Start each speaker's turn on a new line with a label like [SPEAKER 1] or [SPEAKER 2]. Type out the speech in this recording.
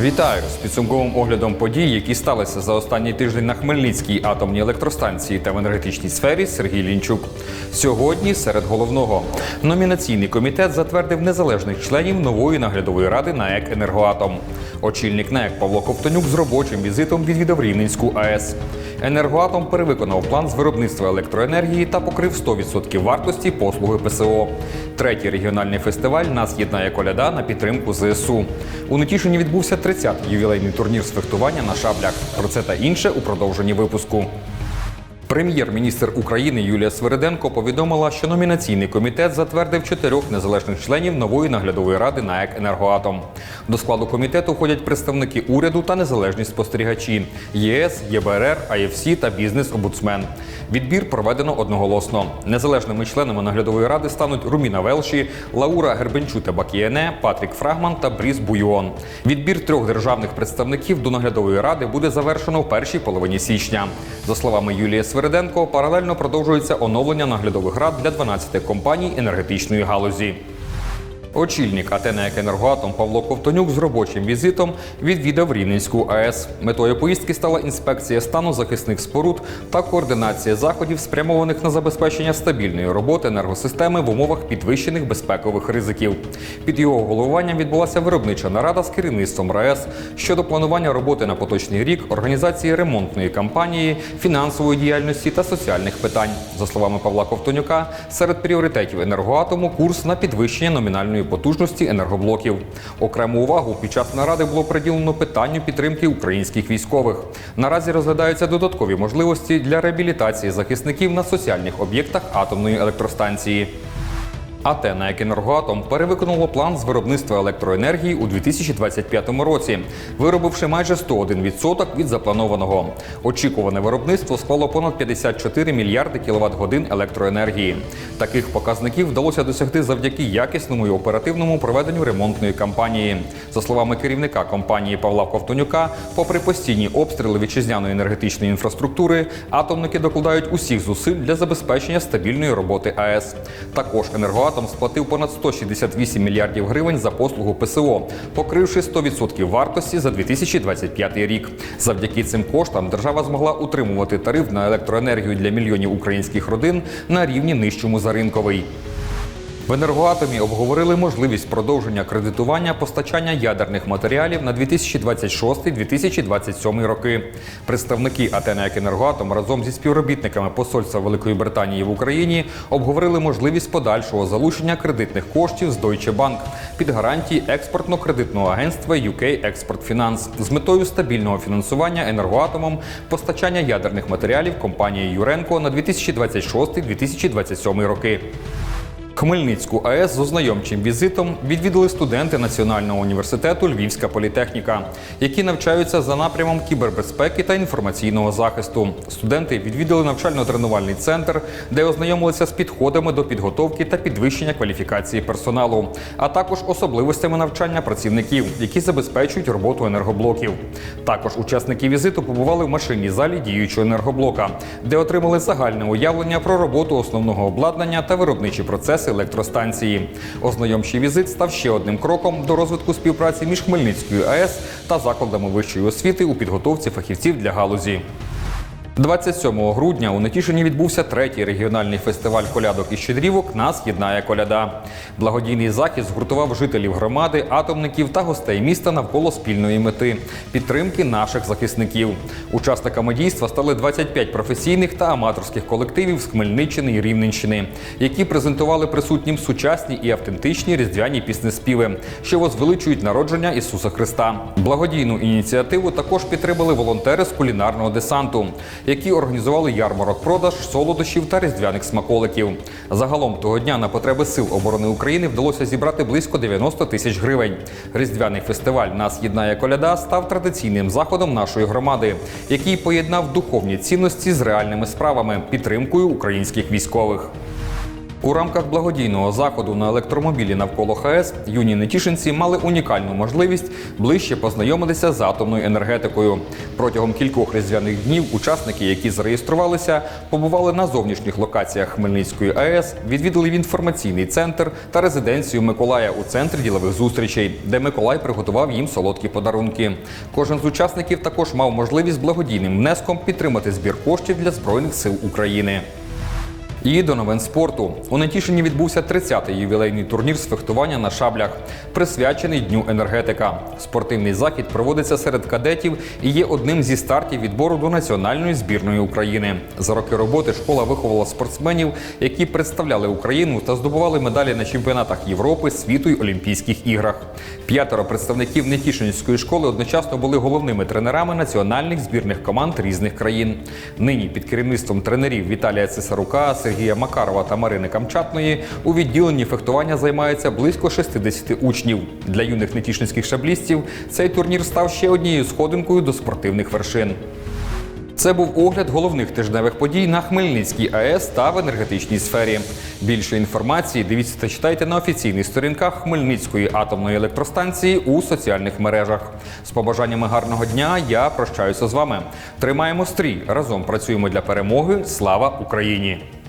[SPEAKER 1] Вітаю з підсумковим оглядом подій, які сталися за останній тиждень на Хмельницькій атомній електростанції та в енергетичній сфері. Сергій Лінчук. Сьогодні серед головного номінаційний комітет затвердив незалежних членів нової наглядової ради НАЕК «Енергоатом». Очільник НАЕК Павло Ковтонюк з робочим візитом відвідав Рівненську АЕС. Енергоатом перевиконав план з виробництва електроенергії та покрив 100% вартості послуги ПСО. Третій регіональний фестиваль Нас єднає коляда на підтримку ЗСУ. У Нетішині відбувся 30-й ювілейний турнір з фехтування на шаблях. Про це та інше у продовженні випуску. Прем'єр-міністр України Юлія Свириденко повідомила, що номінаційний комітет затвердив чотирьох незалежних членів нової наглядової ради НАЕК «Енергоатом». До складу комітету входять представники уряду та незалежні спостерігачі ЄС, ЄБРР, АЄФСі та бізнес-омбудсмен. Відбір проведено одноголосно. Незалежними членами наглядової ради стануть Руміна Велші, Лаура Гербенчуте Бакієне, Патрік Фрагман та Бріс Буйон. Відбір трьох державних представників до наглядової ради буде завершено в першій половині січня. За словами Юлії Свириденко, паралельно продовжується оновлення наглядових рад для 12 компаній енергетичної галузі. Очільник АТ «НАЕК «Енергоатом» Павло Ковтонюк з робочим візитом відвідав Рівненську АЕС. Метою поїздки стала інспекція стану захисних споруд та координація заходів, спрямованих на забезпечення стабільної роботи енергосистеми в умовах підвищених безпекових ризиків. Під його головуванням відбулася виробнича нарада з керівництвом РАЕС щодо планування роботи на поточний рік, організації ремонтної кампанії, фінансової діяльності та соціальних питань. За словами Павла Ковтонюка, серед пріоритетів енергоатому курс на підвищення номінальної потужності енергоблоків. Окрему увагу під час наради було приділено питанню підтримки українських військових. Наразі розглядаються додаткові можливості для реабілітації захисників на соціальних об'єктах атомної електростанції. АТ «НАЕК «Енергоатом» перевиконало план з виробництва електроенергії у 2025 році, виробивши майже 101% від запланованого. Очікуване виробництво склало понад 54 мільярди кіловат годин електроенергії. Таких показників вдалося досягти завдяки якісному і оперативному проведенню ремонтної кампанії. За словами керівника компанії Павла Ковтонюка, попри постійні обстріли вітчизняної енергетичної інфраструктури, атомники докладають усіх зусиль для забезпечення стабільної роботи АЕС. Також енергоатом сплатив понад 168 мільярдів гривень за послугу ПСО, покривши 100% вартості за 2025 рік. Завдяки цим коштам держава змогла утримувати тариф на електроенергію для мільйонів українських родин на рівні нижчому за ринковий. В енергоатомі обговорили можливість продовження кредитування постачання ядерних матеріалів на 2026-2027 роки. Представники АТ «НАЕК «Енергоатом» разом зі співробітниками посольства Великої Британії в Україні обговорили можливість подальшого залучення кредитних коштів з Deutsche Bank під гарантії експортно-кредитного агентства UK Export Finance з метою стабільного фінансування енергоатомом постачання ядерних матеріалів компанії Юренко на 2026-2027 роки. Хмельницьку АЕС з ознайомчим візитом відвідали студенти Національного університету Львівська політехніка, які навчаються за напрямом кібербезпеки та інформаційного захисту. Студенти відвідали навчально-тренувальний центр, де ознайомилися з підходами до підготовки та підвищення кваліфікації персоналу, а також особливостями навчання працівників, які забезпечують роботу енергоблоків. Також учасники візиту побували в машинній залі діючого енергоблока, де отримали загальне уявлення про роботу основного обладнання та виробничі процеси електростанції. Ознайомчий візит став ще одним кроком до розвитку співпраці між Хмельницькою АЕС та закладами вищої освіти у підготовці фахівців для галузі. 27 грудня у Нетішині відбувся третій регіональний фестиваль колядок і щедрівок Нас єднає коляда. Благодійний захід згуртував жителів громади, атомників та гостей міста навколо спільної мети підтримки наших захисників. Учасниками дійства стали 25 професійних та аматорських колективів з Хмельниччини і Рівненщини, які презентували присутнім сучасні і автентичні різдвяні піснеспіви, що возвеличують народження Ісуса Христа. Благодійну ініціативу також підтримали волонтери з кулінарного десанту які організували ярмарок продаж, солодощів та різдвяних смаколиків. Загалом того дня на потреби сил оборони України вдалося зібрати близько 90 тисяч гривень. Різдвяний фестиваль Нас єднає коляда став традиційним заходом нашої громади, який поєднав духовні цінності з реальними справами, підтримкою українських військових. У рамках благодійного заходу на електромобілі навколо ХАЕС юні нетішинці мали унікальну можливість ближче познайомитися з атомною енергетикою. Протягом кількох різдвяних днів учасники, які зареєструвалися, побували на зовнішніх локаціях Хмельницької АЕС, відвідали в інформаційний центр та резиденцію Миколая у центрі ділових зустрічей, де Миколай приготував їм солодкі подарунки. Кожен з учасників також мав можливість благодійним внеском підтримати збір коштів для збройних сил України. І до новин спорту. У Нетішині відбувся 30-й ювілейний турнір з фехтування на шаблях, присвячений Дню енергетика. Спортивний захід проводиться серед кадетів і є одним зі стартів відбору до національної збірної України. За роки роботи школа виховала спортсменів, які представляли Україну та здобували медалі на чемпіонатах Європи, світу й Олімпійських іграх. П'ятеро представників Нетішинської школи одночасно були головними тренерами національних збірних команд різних країн. Нині під керівництвом тренерів Віталія Цесарука, Сергія Макарова та Марини Камчатної у відділенні фехтування займається близько 60 учнів. Для юних нетішинських шаблістів цей турнір став ще однією сходинкою до спортивних вершин. Це був огляд головних тижневих подій на Хмельницькій АЕС та в енергетичній сфері. Більше інформації дивіться та читайте на офіційних сторінках Хмельницької атомної електростанції у соціальних мережах. З побажаннями гарного дня я прощаюся з вами. Тримаємо стрій. Разом працюємо для перемоги. Слава Україні!